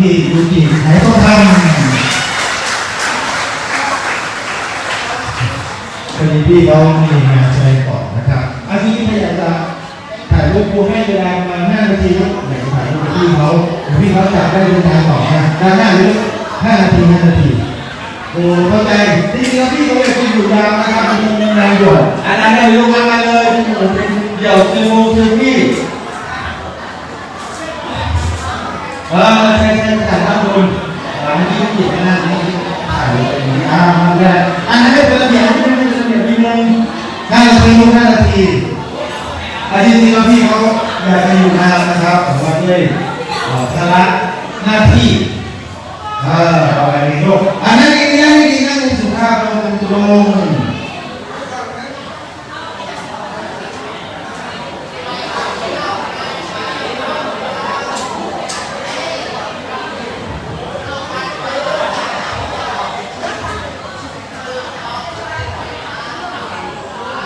พี่ยูกิไหนต้องทำวันนี้พี่เขามีงานแสดงก่อนนะครับอาทีนี้พยายามจะถ่ายรูปกูให้เวลาประมาณ5นาทีครับอยากจะถ่ายรูปพี่เขาเดี๋ยวพี่เขาจับได้เดินทางต่อนะด้านหน้าหรือ5นาที5นาทีโอ้เข้าใจจริงๆแล้วพี่เขาเป็นคนอยู่ยาวนะครับเป็นคนยังไงด่วนอันนั้นไม่รู้มานเลยเดี่ยวคือมูคือพี่ เออใช่ใช่จ่ายภาพคุณอันนี้ไม่ผิดนะอันนี้ถ่ายเลยอ่าได้อันนั้นไม่เป็นระเบียบไม่เป็นระเบียบมีมุม5นาที5นาทีอาทิตย์นี้เราพี่เขาอยากจะอยู่นานนะครับผมว่าด้วยเอ่อภาระหน้าที่เออเอาอะไรในโลกอันนั้นดีนะไม่ดีนะคุณสุภาพลงตรง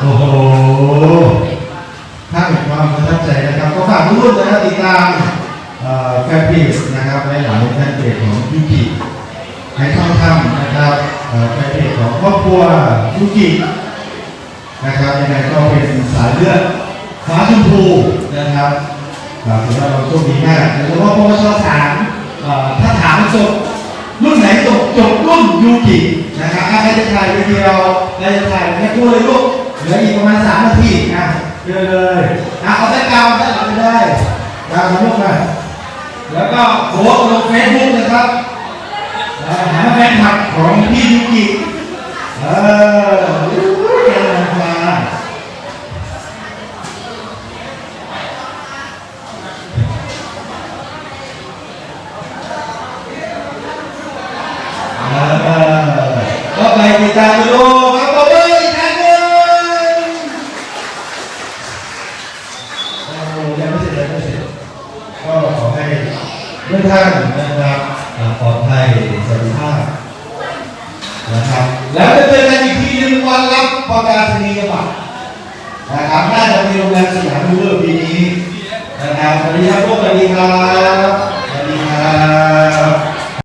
โอ้โห ถ้าเป็น ความประทับใจนะครับก็ฝากทุกคนนะครับติดตามแฟนเพจนะครับในหลายแฟนเพจของยูกิให้ท่องทำนะครับแฟนเพจของครอบครัวยูกินะครับยังไงก็เป็นสายเลือดฟ้าชมพูนะครับอ่าถือว่าเราโชคดีมากโดยเฉพาะปวชสามถ้าถามจบรุ่นไหนจบจบรุ่นยูกินะครับใครจะถ่ายวิดีโอใครจะถ่ายแค่พูดเลยลูกเหลืออีกประมาณสามนาทีอะ เดินเลยอะเอาแต่กาวแต่หลังไม่ได้กาวมาลูกมาแล้วก็โพสลงเฟซบุ๊กนะครับหาแฟนคลับของพี่ยูกิเออเก่งมากเออก็ไปติดตามดู แล้วจะเจอกันอีกทีหนึ่งวันรับประกาศนียบัตรนะครับน่าจะมีโรงแรมสยามดูเวอร์ปีนี้นะครับสวัสดีครับพวกสวัสดีครับ